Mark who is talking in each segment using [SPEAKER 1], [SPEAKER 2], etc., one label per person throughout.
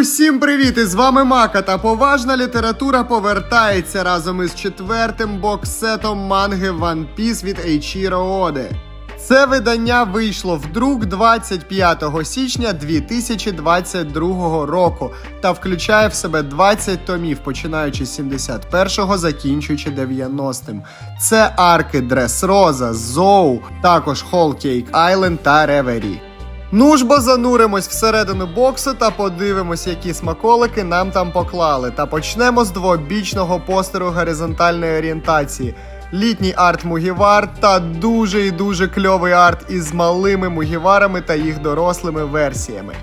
[SPEAKER 1] Усім привіт! І з вами Мака та поважна література повертається разом із четвертим боксетом манги One Piece від Eiichiro Оде. Це видання вийшло в друк 25 січня 2022 року та включає в себе 20 томів, починаючи з 71-го, закінчуючи 90-м. Це арки Дресроза, Зоу, також Cake Island та Ревері. Ну ж бо зануримось всередину боксу та подивимось, які смаколики нам там поклали. Та почнемо з двобічного постеру горизонтальної орієнтації. Літній арт Мугівар та дуже і дуже кльовий арт із малими мугіварами та їх дорослими версіями.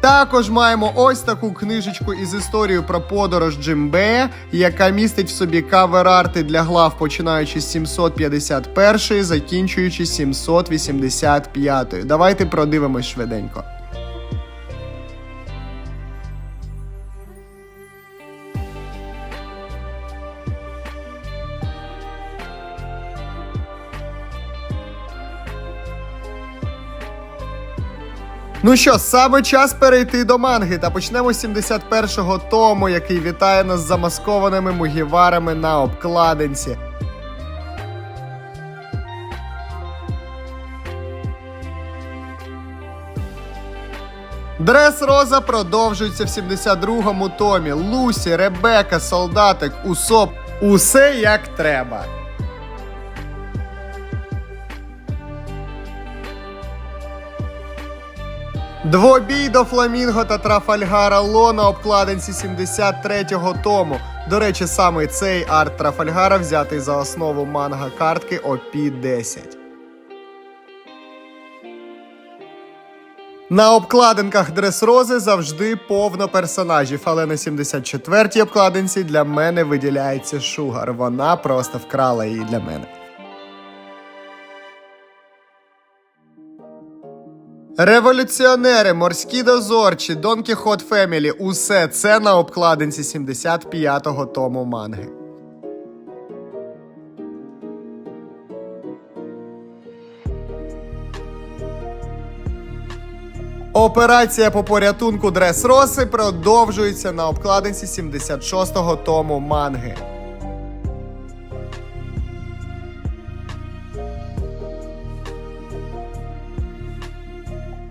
[SPEAKER 1] Також маємо ось таку книжечку із історією про подорож Джимбея, яка містить в собі кавер-арти для глав, починаючи з 751, закінчуючи 785. Давайте продивимось швиденько. Ну що, саме час перейти до манги та почнемо з 71-го тому, який вітає нас з замаскованими мугіварами на обкладинці. Дрес Роза продовжується в 72-му томі. Лусі, Ребека, Солдатик, Усоп. Усе як треба. Двобій до Фламінго та Трафальгара Ло на обкладинці 73-го тому. До речі, саме цей арт Трафальгара взятий за основу манга картки OP 10. На обкладинках Дресрози завжди повно персонажів, але на 74-й обкладинці для мене виділяється Шугар. Вона просто вкрала її для мене. Революціонери, морські дозорчі, Дон Кіхот Фемілі усе це на обкладинці 75-го тому манги. Операція по порятунку Дрес Роси продовжується на обкладинці 76-го тому манги.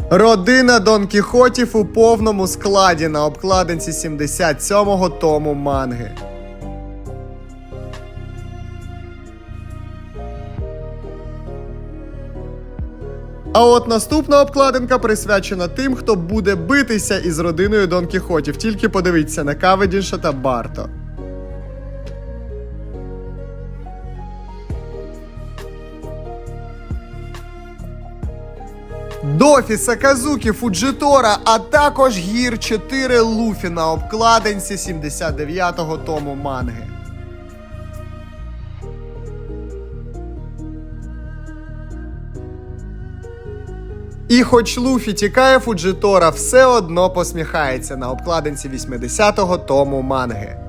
[SPEAKER 1] Родина Дон Кіхотів у повному складі на обкладинці 77-го тому манги. А от наступна обкладинка присвячена тим, хто буде битися із родиною Дон Кіхотів. Тільки подивіться на Каведінша та Барто. Дофі, Саказукі, Фуджитора, а також гір 4 Луфі на обкладинці 79-го тому манги. І хоч Луфі тікає Фуджитора, все одно посміхається на обкладинці 80-го тому манги.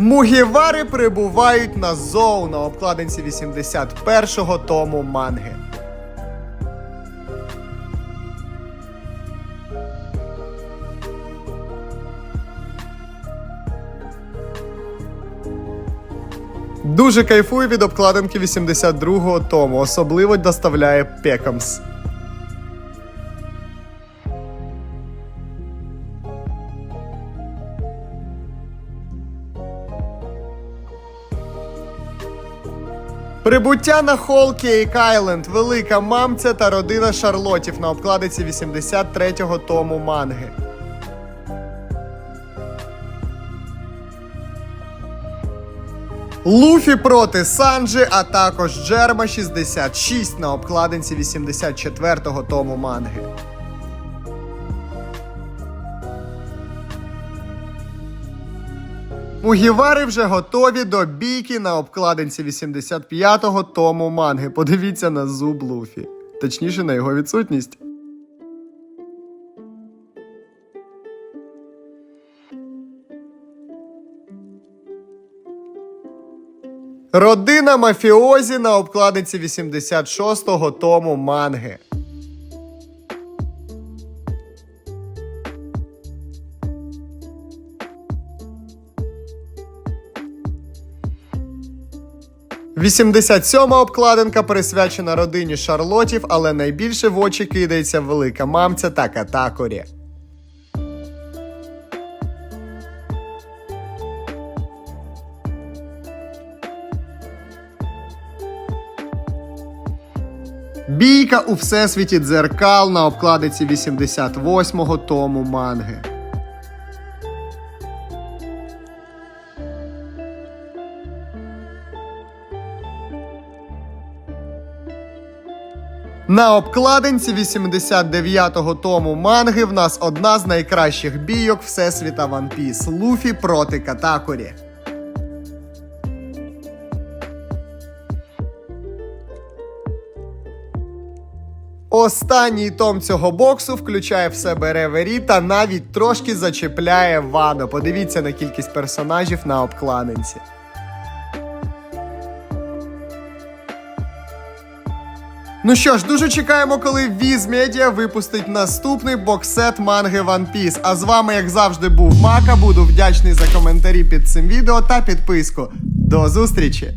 [SPEAKER 1] Мугівари прибувають на зоу на обкладинці 81-го тому манги. Дуже кайфую від обкладинки 82-го тому, особливо доставляє Пекамс. Прибуття на Холл Кейк Айленд, велика мамця та родина Шарлотів на обкладиці 83-го тому манги. Луфі проти Санджі, а також Джерма 66 на обкладинці 84-го тому манги. Мугівари вже готові до бійки на обкладинці 85-го тому манги. Подивіться на зуб Луфі. Точніше, на його відсутність. Родина мафіозі на обкладинці 86-го тому манги. Вісімдесят сьома обкладинка присвячена родині Шарлотів, але найбільше в очі кидається велика мамця та Катакорі. Бійка у всесвіті дзеркал на обкладиці 88-го тому манги. На обкладинці 89-го тому манги в нас одна з найкращих бійок Всесвіта One Piece – Луфі проти Катакорі. Останній том цього боксу включає в себе ревері та навіть трошки зачепляє Вано. Подивіться на кількість персонажів на обкладинці. Ну що ж, дуже чекаємо, коли Viz Media випустить наступний боксет манги One Piece. А з вами, як завжди, був Мака. Буду вдячний за коментарі під цим відео та підписку. До зустрічі!